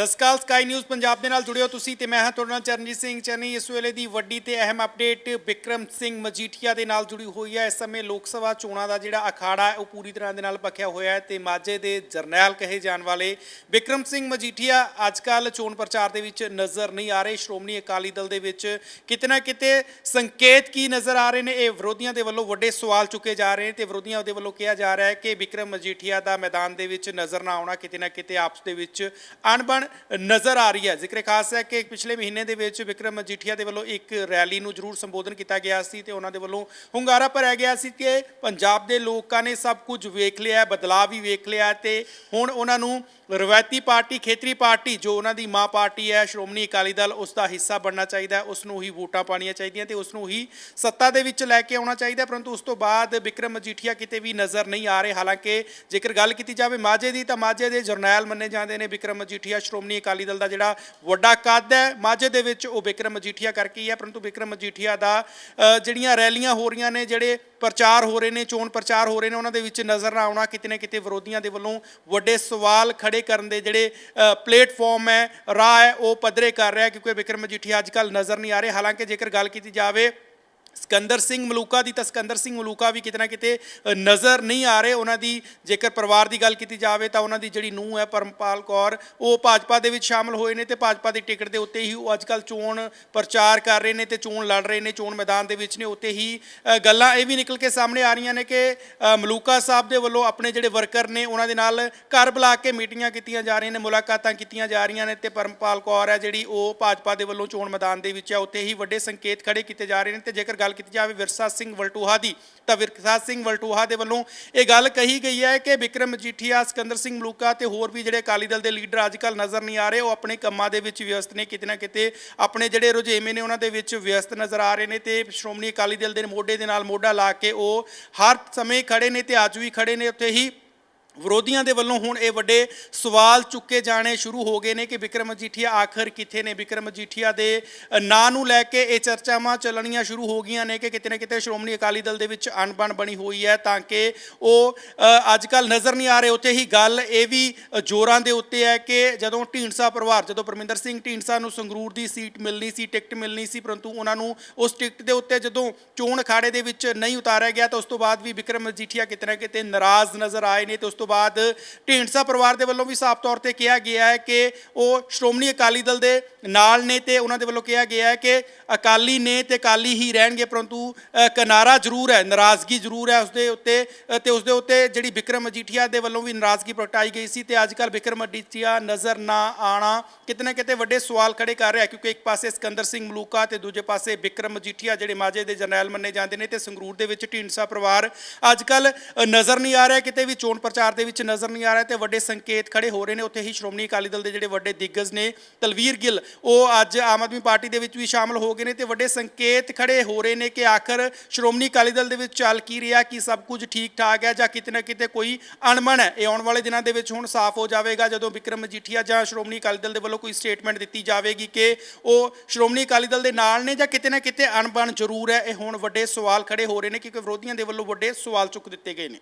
ਸਤਿ ਸ਼੍ਰੀ ਅਕਾਲ ਸਕਾਈ ਨਿਊਜ਼ ਪੰਜਾਬ ਦੇ ਨਾਲ ਜੁੜਿਓ ਤੁਸੀਂ ਤੇ ਮੈਂ ਹਾਂ ਤੁਹਾਡੇ ਨਾਲ ਚਰਨਜੀਤ ਸਿੰਘ। ਚੰਨੀ ਇਸ ਵੇਲੇ ਦੀ ਵੱਡੀ ਤੇ ਅਹਿਮ ਅਪਡੇਟ ਵਿਕਰਮ ਸਿੰਘ ਮਜੀਠੀਆ ਦੇ ਨਾਲ ਜੁੜੀ ਹੋਈ ਹੈ। ਇਸ ਸਮੇਂ ਲੋਕ ਸਭਾ ਚੋਣਾਂ ਦਾ ਜਿਹੜਾ ਅਖਾੜਾ ਹੈ, ਉਹ ਪੂਰੀ ਤਰ੍ਹਾਂ ਦੇ ਨਾਲ ਪੱਕਿਆ ਹੋਇਆ ਹੈ ਤੇ ਮਾਝੇ ਦੇ ਜਰਨੈਲ ਕਹੇ ਜਾਣ ਵਾਲੇ ਵਿਕਰਮ ਸਿੰਘ ਮਜੀਠੀਆ ਅੱਜਕੱਲ ਚੋਣ ਪ੍ਰਚਾਰ ਦੇ ਵਿੱਚ ਨਜ਼ਰ ਨਹੀਂ ਆ ਰਹੇ। ਸ਼੍ਰੋਮਣੀ ਅਕਾਲੀ ਦਲ ਦੇ ਵਿੱਚ ਕਿਤੇ ਨਾ ਕਿਤੇ ਸੰਕੇਤ ਕੀ ਨਜ਼ਰ ਆ ਰਹੇ ਨੇ? ਇਹ ਵਿਰੋਧੀਆਂ ਦੇ ਵੱਲੋਂ ਵੱਡੇ ਸਵਾਲ ਚੁੱਕੇ ਜਾ ਰਹੇ ਨੇ ਤੇ ਵਿਰੋਧੀਆਂ ਦੇ ਵੱਲੋਂ ਕਿਹਾ ਜਾ ਰਿਹਾ ਹੈ ਕਿ ਵਿਕਰਮ ਮਜੀਠੀਆ ਦਾ ਮੈਦਾਨ ਦੇ ਵਿੱਚ ਨਜ਼ਰ ਨਾ ਆਉਣਾ, ਕਿਤੇ ਨਾ ਕਿਤੇ ਆਪਸ ਦੇ ਵਿੱਚ ਅਣਬਣ ਨਜ਼ਰ ਆ ਰਹੀ ਹੈ। ਜ਼ਿਕਰ ਖਾਸ ਹੈ ਕਿ ਪਿਛਲੇ ਮਹੀਨੇ ਦੇ ਵਿੱਚ ਵਿਕਰਮ ਮਜੀਠੀਆ ਦੇ ਵੱਲੋਂ ਇੱਕ ਰੈਲੀ ਨੂੰ ਜ਼ਰੂਰ ਸੰਬੋਧਨ ਕੀਤਾ ਗਿਆ ਸੀ ਤੇ ਉਹਨਾਂ ਦੇ ਵੱਲੋਂ ਹੁੰਗਾਰਾ ਭਰਿਆ ਗਿਆ ਸੀ ਕਿ ਪੰਜਾਬ ਦੇ ਲੋਕਾਂ ਨੇ ਸਭ ਕੁਝ ਵੇਖ ਲਿਆ ਬਦਲਾਅ ਵੀ ਵੇਖ ਲਿਆ ਹੈ ਤੇ ਹੁਣ ਉਹਨਾਂ ਨੂੰ ਰਵਾਇਤੀ ਪਾਰਟੀ, ਖੇਤਰੀ ਪਾਰਟੀ ਜੋ ਉਹਨਾਂ ਦੀ ਮਾਂ ਪਾਰਟੀ ਹੈ, ਸ਼੍ਰੋਮਣੀ ਅਕਾਲੀ ਦਲ, ਉਸ ਦਾ ਹਿੱਸਾ ਬਣਨਾ ਚਾਹੀਦਾ ਹੈ, ਉਸ ਨੂੰ ਹੀ ਵੋਟਾਂ ਪਾਣੀਆਂ ਚਾਹੀਦੀਆਂ ਤੇ ਉਸ ਨੂੰ ਹੀ ਸੱਤਾ ਦੇ ਵਿੱਚ ਲੈ ਕੇ ਆਉਣਾ ਚਾਹੀਦਾ ਪਰੰਤੂ ਉਸ ਤੋਂ ਬਾਅਦ ਵਿਕਰਮ ਮਜੀਠੀਆ ਕਿਤੇ ਵੀ ਨਜ਼ਰ ਨਹੀਂ ਆ ਰਹੇ। ਹਾਲਾਂਕਿ ਜੇਕਰ ਗੱਲ ਕੀਤੀ ਜਾਵੇ ਮਾਝੇ ਦੀ ਤਾਂ ਮਾਝੇ ਦੇ ਜਰਨੈਲ ਮੰਨੇ ਜਾਂਦੇ ਨੇ ਵਿਕਰਮ ਮਜੀਠੀਆ ਸ਼੍ਰੋਮਣੀ ਸ਼੍ਰੋਮਣੀ ਅਕਾਲੀ ਦਲ ਦਾ ਜਿਹੜਾ ਵੱਡਾ ਕੱਦ ਹੈ, ਮਾਝੇ ਦੇ ਵਿੱਚ ਉਹ ਵਿਕਰਮ ਮਜੀਠੀਆ ਕਰਕੇ ਹੀ ਹੈ, ਪਰੰਤੂ ਵਿਕਰਮ ਮਜੀਠੀਆ ਦਾ ਜਿਹੜੀਆਂ ਰੈਲੀਆਂ ਹੋ ਰਹੀਆਂ ਨੇ, ਜਿਹੜੇ ਪ੍ਰਚਾਰ ਹੋ ਰਹੇ ਨੇ, ਚੋਣ ਪ੍ਰਚਾਰ ਹੋ ਰਹੇ ਨੇ, ਉਹਨਾਂ ਦੇ ਵਿੱਚ ਨਜ਼ਰ ਨਾ ਆਉਣਾ, ਕਿਤੇ ਨਾ ਕਿਤੇ ਵਿਰੋਧੀਆਂ ਦੇ ਵੱਲੋਂ ਵੱਡੇ ਸਵਾਲ ਖੜੇ ਕਰਨ ਦੇ ਜਿਹੜੇ ਪਲੇਟਫਾਰਮ ਹੈ, ਰਾਹ ਹੈ, ਉਹ ਪੱਧਰੇ ਕਰ ਰਿਹਾ, ਕਿਉਂਕਿ ਵਿਕਰਮ ਮਜੀਠੀਆ ਅੱਜ ਕੱਲ ਨਜ਼ਰ ਨਹੀਂ ਆ ਰਹੇ। ਹਾਲਾਂਕਿ ਜੇਕਰ ਗੱਲ ਕੀਤੀ ਜਾਵੇ ਸਕੰਦਰ ਸਿੰਘ ਮਲੂਕਾ ਦੀ ਤਾਂ ਸਕੰਦਰ ਸਿੰਘ ਮਲੂਕਾ ਵੀ ਕਿਤੇ ਨਾ ਕਿਤੇ ਨਜ਼ਰ ਨਹੀਂ ਆ ਰਹੇ। ਉਹਨਾਂ ਦੀ ਜੇਕਰ ਪਰਿਵਾਰ ਦੀ ਗੱਲ ਕੀਤੀ ਜਾਵੇ ਤਾਂ ਉਹਨਾਂ ਦੀ ਜਿਹੜੀ ਨੂੰਹ ਹੈ ਪਰਮਪਾਲ ਕੌਰ, ਉਹ ਭਾਜਪਾ ਦੇ ਵਿੱਚ ਸ਼ਾਮਲ ਹੋਏ ਨੇ ਤੇ ਭਾਜਪਾ ਦੀ ਟਿਕਟ ਦੇ ਉੱਤੇ ਹੀ ਉਹ ਅੱਜਕੱਲ ਚੋਣ ਪ੍ਰਚਾਰ ਕਰ ਰਹੇ ਨੇ ਤੇ ਚੋਣ ਲੜ ਰਹੇ ਨੇ, ਚੋਣ ਮੈਦਾਨ ਦੇ ਵਿੱਚ ਨੇ, ਉੱਤੇ ਹੀ ਗੱਲਾਂ ਇਹ ਵੀ ਨਿਕਲ ਕੇ ਸਾਹਮਣੇ ਆ ਰਹੀਆਂ ਨੇ ਕਿ ਮਲੂਕਾ ਸਾਹਿਬ ਦੇ ਵੱਲੋਂ ਆਪਣੇ ਜਿਹੜੇ ਵਰਕਰ ਨੇ, ਉਹਨਾਂ ਦੇ ਨਾਲ ਘਰ ਬੁਲਾ ਕੇ ਮੀਟਿੰਗਾਂ ਕੀਤੀਆਂ ਜਾ ਰਹੀਆਂ ਨੇ, ਮੁਲਾਕਾਤਾਂ ਕੀਤੀਆਂ ਜਾ ਰਹੀਆਂ ਨੇ ਤੇ ਪਰਮਪਾਲ ਕੌਰ ਹੈ ਜਿਹੜੀ ਉਹ ਭਾਜਪਾ ਦੇ ਵੱਲੋਂ ਚੋਣ ਮੈਦਾਨ ਦੇ ਵਿੱਚ ਹੈ, ਉੱਤੇ ਹੀ ਵੱਡੇ ਸੰਕੇਤ ਖੜੇ ਕੀਤੇ ਜਾ ਰਹੇ ਨੇ ਤੇ ਜੇਕਰ ਗੱਲ ਕੀਤੀ ਜਾਵੇ ਵਿਰਸਾ ਸਿੰਘ ਵਲਟੂਹਾ ਦੀ, ਤਾਂ ਵਿਰਸਾ ਸਿੰਘ ਵਲਟੂਹਾ ਦੇ ਵੱਲੋਂ ਇਹ ਗੱਲ ਕਹੀ ਗਈ ਹੈ ਕਿ ਵਿਕਰਮ ਮਜੀਠੀਆ ਸਿਕੰਦਰ ਸਿੰਘ ਮਲੂਕਾ ਤੇ ਹੋਰ ਵੀ ਜਿਹੜੇ ਅਕਾਲੀ ਦਲ ਦੇ ਲੀਡਰ ਅੱਜ ਕੱਲ ਨਜ਼ਰ ਨਹੀਂ ਆ ਰਹੇ, ਉਹ ਆਪਣੇ ਕੰਮਾਂ ਦੇ ਵਿੱਚ ਵਿਅਸਤ ਨੇ, ਕਿਤੇ ਨਾ ਕਿਤੇ ਆਪਣੇ ਜਿਹੜੇ ਰੁਝੇਵੇਂ ਨੇ ਉਹਨਾਂ ਦੇ ਵਿੱਚ ਵਿਅਸਤ ਨਜ਼ਰ ਆ ਰਹੇ ਨੇ ਤੇ ਸ਼੍ਰੋਮਣੀ ਅਕਾਲੀ ਦਲ ਦੇ ਮੋਢੇ ਦੇ ਨਾਲ ਮੋਢਾ ਲਾ ਕੇ ਉਹ ਹਰ ਸਮੇਂ ਖੜੇ ਨੇ ਤੇ ਅੱਜ ਵੀ ਖੜੇ ਨੇ, ਉੱਥੇ ਹੀ ਵਿਰੋਧੀਆਂ ਦੇ ਵੱਲੋਂ ਹੁਣ ਇਹ ਵੱਡੇ ਸਵਾਲ ਚੁੱਕੇ ਜਾਣੇ ਸ਼ੁਰੂ ਹੋ ਗਏ ਨੇ ਕਿ ਵਿਕਰਮ ਮਜੀਠੀਆ ਆਖਰ ਕਿੱਥੇ ਨੇ? ਵਿਕਰਮ ਮਜੀਠੀਆ ਦੇ ਨਾਂ ਨੂੰ ਲੈ ਕੇ ਇਹ ਚਰਚਾਵਾਂ ਚੱਲਣੀਆਂ ਸ਼ੁਰੂ ਹੋ ਗਈਆਂ ਨੇ ਕਿ ਕਿਤੇ ਨਾ ਕਿਤੇ ਸ਼੍ਰੋਮਣੀ ਅਕਾਲੀ ਦਲ ਦੇ ਵਿੱਚ ਅਣਬਣ ਬਣੀ ਹੋਈ ਹੈ ਤਾਂ ਕਿ ਉਹ ਅੱਜ ਕੱਲ ਨਜ਼ਰ ਨਹੀਂ ਆ ਰਹੇ। ਉੱਥੇ ਹੀ ਗੱਲ ਇਹ ਵੀ ਜ਼ੋਰਾਂ ਦੇ ਉੱਤੇ ਹੈ ਕਿ ਜਦੋਂ ਢੀਂਡਸਾ ਪਰਿਵਾਰ, ਜਦੋਂ ਪਰਮਿੰਦਰ ਸਿੰਘ ਢੀਂਡਸਾ ਨੂੰ ਸੰਗਰੂਰ ਦੀ ਸੀਟ ਮਿਲਣੀ ਸੀ, ਟਿਕਟ ਮਿਲਣੀ ਸੀ, ਪਰੰਤੂ ਉਹਨਾਂ ਨੂੰ ਉਸ ਟਿਕਟ ਦੇ ਉੱਤੇ ਜਦੋਂ ਚੋਣ ਅਖਾੜੇ ਦੇ ਵਿੱਚ ਨਹੀਂ ਉਤਾਰਿਆ ਗਿਆ ਤਾਂ ਉਸ ਤੋਂ ਬਾਅਦ ਵੀ ਵਿਕਰਮ ਮਜੀਠੀਆ ਕਿਤੇ ਨਾ ਕਿਤੇ ਨਾਰਾਜ਼ ਨਜ਼ਰ ਆਏ ਨੇ ਤੇ ਉਸ ਤੋਂ ਬਾਅਦ ਢੀਂਡਸਾ ਪਰਿਵਾਰ ਦੇ ਵੱਲੋਂ ਵੀ ਸਾਫ਼ ਤੌਰ ਤੇ ਕਿਹਾ ਗਿਆ ਹੈ ਕਿ ਉਹ ਸ਼੍ਰੋਮਣੀ ਅਕਾਲੀ ਦਲ ਦੇ ਨਾਲ ਨੇ ਤੇ ਉਹਨਾਂ ਦੇ ਵੱਲੋਂ ਕਿਹਾ ਗਿਆ ਹੈ ਕਿ ਅਕਾਲੀ ਨੇ ਤੇ ਅਕਾਲੀ ਹੀ ਰਹਿਣਗੇ ਪਰੰਤੂ ਕਿਨਾਰਾ ਜ਼ਰੂਰ ਹੈ ਨਾਰਾਜ਼ਗੀ ਜ਼ਰੂਰ ਹੈ ਉਸਦੇ ਉੱਤੇ ਅ, ਤੇ ਉਸਦੇ ਉੱਤੇ ਜਿਹੜੀ ਵਿਕਰਮ ਮਜੀਠੀਆ ਦੇ ਵੱਲੋਂ ਵੀ ਨਾਰਾਜ਼ਗੀ ਪ੍ਰਗਟਾਈ ਗਈ ਸੀ ਤੇ ਅੱਜ ਕੱਲ ਵਿਕਰਮ ਮਜੀਠੀਆ ਨਜ਼ਰ ਨਾ ਆਣਾ ਕਿਤੇ ਨਾ ਕਿਤੇ ਵੱਡੇ ਸਵਾਲ ਖੜੇ ਕਰ ਰਿਹਾ ਕਿਉਂਕਿ ਇੱਕ ਪਾਸੇ ਸਿਕੰਦਰ ਸਿੰਘ ਮਲੂਕਾ ਤੇ ਦੂਜੇ ਪਾਸੇ ਵਿਕਰਮ ਮਜੀਠੀਆ ਜਿਹੜੇ ਮਾਝੇ ਦੇ ਜਰਨੈਲ ਮੰਨੇ ਜਾਂਦੇ ਨੇ ਤੇ ਸੰਗਰੂਰ ਦੇ ਵਿੱਚ ਢੀਂਡਸਾ ਪਰਿਵਾਰ ਅੱਜ ਕੱਲ ਨਜ਼ਰ ਨਹੀਂ ਆ ਰਿਹਾ ਕਿਤੇ ਵੀ ਚੋਣ ਪ੍ਰਚਾਰ ਦੇ ਵਿੱਚ ਨਜ਼ਰ ਨਹੀਂ ਆ ਰਿਹਾ ਤੇ ਵੱਡੇ ਸੰਕੇਤ ਖੜੇ ਹੋ ਰਹੇ ਨੇ। ਉੱਥੇ ਹੀ ਸ਼੍ਰੋਮਣੀ ਅਕਾਲੀ ਦਲ ਦੇ ਜਿਹੜੇ ਵੱਡੇ ਦਿੱਗਜ ਨੇ, ਤਲਵੀਰ ਗਿੱਲ, ਉਹ ਅੱਜ ਆਮ ਆਦਮੀ ਪਾਰਟੀ ਦੇ ਵਿੱਚ ਵੀ ਸ਼ਾਮਲ ਹੋ ਗਏ ਨੇ ਤੇ ਵੱਡੇ ਸੰਕੇਤ ਖੜੇ ਹੋ ਰਹੇ ਨੇ ਕਿ ਆਖਰ ਸ਼੍ਰੋਮਣੀ ਅਕਾਲੀ ਦਲ ਦੇ ਵਿੱਚ ਚੱਲ ਕੀ ਰਿਹਾ, ਕਿ ਸਭ ਕੁਝ ਠੀਕ ਠਾਕ ਹੈ ਜਾਂ ਕਿਤੇ ਨਾ ਕਿਤੇ ਕੋਈ ਅਣਮਨ ਹੈ। ਇਹ ਆਉਣ ਵਾਲੇ ਦਿਨਾਂ ਦੇ ਵਿੱਚ ਹੁਣ ਸਾਫ਼ ਹੋ ਜਾਵੇਗਾ ਜਦੋਂ ਵਿਕਰਮ ਮਜੀਠੀਆ ਜਾਂ ਸ਼੍ਰੋਮਣੀ ਅਕਾਲੀ ਦਲ ਦੇ ਵੱਲੋਂ ਕੋਈ ਸਟੇਟਮੈਂਟ ਦਿੱਤੀ ਜਾਵੇਗੀ ਕਿ ਉਹ ਸ਼੍ਰੋਮਣੀ ਅਕਾਲੀ ਦਲ ਦੇ ਨਾਲ ਨੇ ਜਾਂ ਕਿਤੇ ਨਾ ਕਿਤੇ ਅਣਬਣ ਜ਼ਰੂਰ ਹੈ। ਇਹ ਹੁਣ ਵੱਡੇ ਸਵਾਲ ਖੜੇ ਹੋ ਰਹੇ ਨੇ ਕਿਉਂਕਿ ਵਿਰੋਧੀਆਂ ਦੇ ਵੱਲੋਂ ਵੱਡੇ ਸਵਾਲ ਚੁੱਕ ਦਿੱਤੇ ਗਏ ਨੇ।